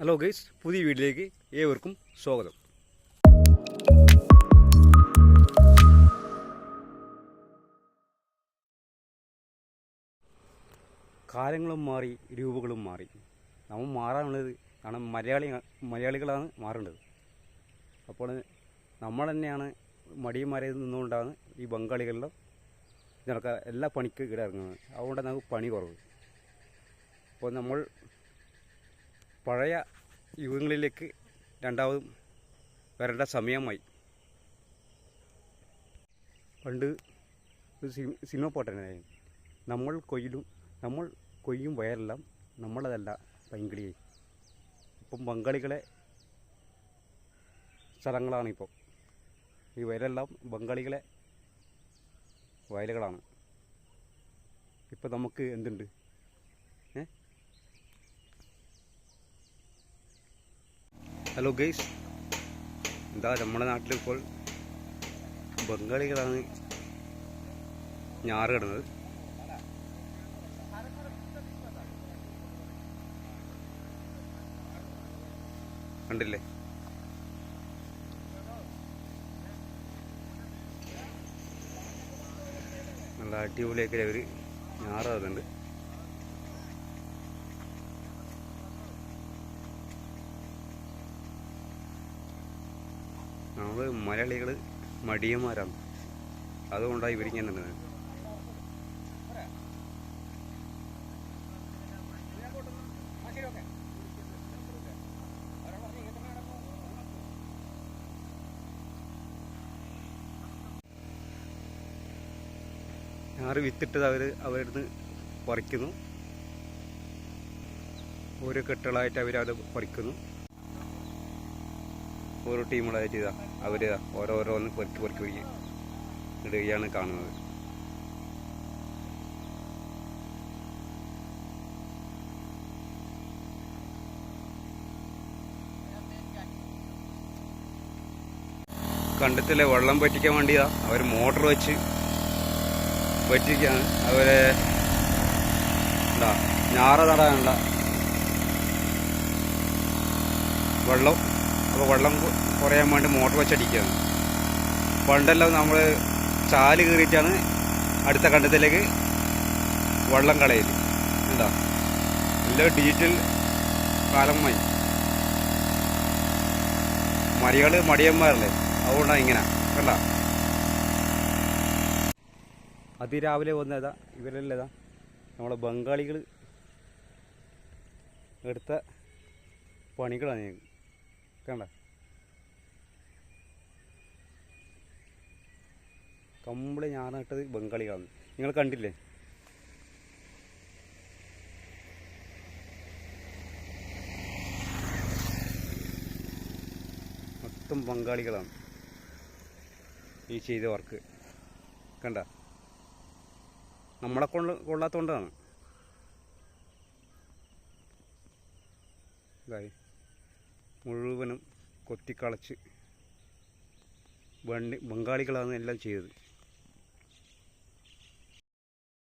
Hello guys പുതിയ വീട്ടിലേക്ക് ഏവർക്കും സ്വാഗതം. കാലങ്ങളും മാറി രൂപങ്ങളും മാറി. നമ്മൾ മാറാനുള്ളത് കാരണം മലയാളി മലയാളികളാണ് മാറേണ്ടത്. അപ്പോൾ നമ്മൾ തന്നെയാണ് മടിയന്മാരെ നിന്നുകൊണ്ടാണ് ഈ ബംഗാളികളിലും ഇതിനൊക്കെ എല്ലാ പണിക്കും ഇടയിറങ്ങുന്നത്. അതുകൊണ്ടാണ് അതുകൊണ്ട് നമുക്ക് പണി കുറവ്. അപ്പോൾ നമ്മൾ പഴയ യുഗങ്ങളിലേക്ക് രണ്ടാമതും വരേണ്ട സമയമായി. പണ്ട് ഒരു സിനിമ പാട്ടനായിരുന്നു നമ്മൾ കൊയ്യിലും നമ്മൾ കൊയ്യും വയറെല്ലാം നമ്മളതല്ല പൈങ്കിളിയെ ഇപ്പം ബംഗാളികളെ സ്ഥലങ്ങളാണിപ്പോൾ ഈ വയലെല്ലാം ബംഗാളികളെ വയലുകളാണ്. ഇപ്പം നമുക്ക് എന്തുണ്ട്? ഹലോ ഗെയ്സ് എന്താ നമ്മുടെ നാട്ടിലിപ്പോൾ ബംഗാളികളാണ് ഞാറ് കിടന്നത് കണ്ടില്ലേ? നല്ല അടിപൊളിയൊക്കെ അവർ ഞാറ് നമ്മൾ മലയാളികൾ മടിയന്മാരാണ്. അതുകൊണ്ടാണ് ഇവരിങ്ങനെ നിന്നത്. ഞാറ് വിത്തിട്ടത് അവർ അവരിടുന്ന് പറിക്കുന്നു. ഓരോ കെട്ടുകളായിട്ട് അവരത് പറിക്കുന്നു. ഓരോ ടീമുകളായിട്ട് ഇതാ അവർ ഓരോരോന്ന് പെറുക്കി പെറുക്കി പിടിക്കുക ഇടുകയാണ് കാണുന്നത്. കണ്ടത്തിലെ വെള്ളം പറ്റിക്കാൻ വേണ്ടിയാ അവർ മോട്ടർ വെച്ച് പറ്റിക്കാണ് അവരെ എന്താ ഞാറ നടാനുള്ള വെള്ളം അപ്പോൾ വെള്ളം കുറയാൻ വേണ്ടി മോട്ടർ വെച്ചടിക്കുകയാണ്. പണ്ടെല്ലാം നമ്മൾ ചാൽ കീറിയിട്ടാണ് അടുത്ത കണ്ടത്തിലേക്ക് വെള്ളം കളയൽ. എന്താ എല്ലാം ഡിജിറ്റൽ കാലമായി. മരികൾ മടിയന്മാരല്ലേ? അതുകൊണ്ടാണ് ഇങ്ങനെ. കണ്ട? അതിരാവിലെ വന്നതാ ഇവരല്ലേതാ നമ്മളെ ബംഗാളികൾ എടുത്ത പണികളാണ് ഞങ്ങൾക്ക് കണ്ട. കമ്പിളി ഞാനിട്ടത് ബംഗാളികളാണ്. നിങ്ങൾ കണ്ടില്ലേ? മൊത്തം ബംഗാളികളാണ് ഈ ചെയ്ത വർക്ക്. കണ്ട? നമ്മളെ കൊണ്ട് കൊള്ളാത്തോണ്ടാണ്. ഇതായി. മുഴുവനും കൊത്തിക്കളച്ച് ബംഗാളികളാണ് എല്ലാം ചെയ്തത്.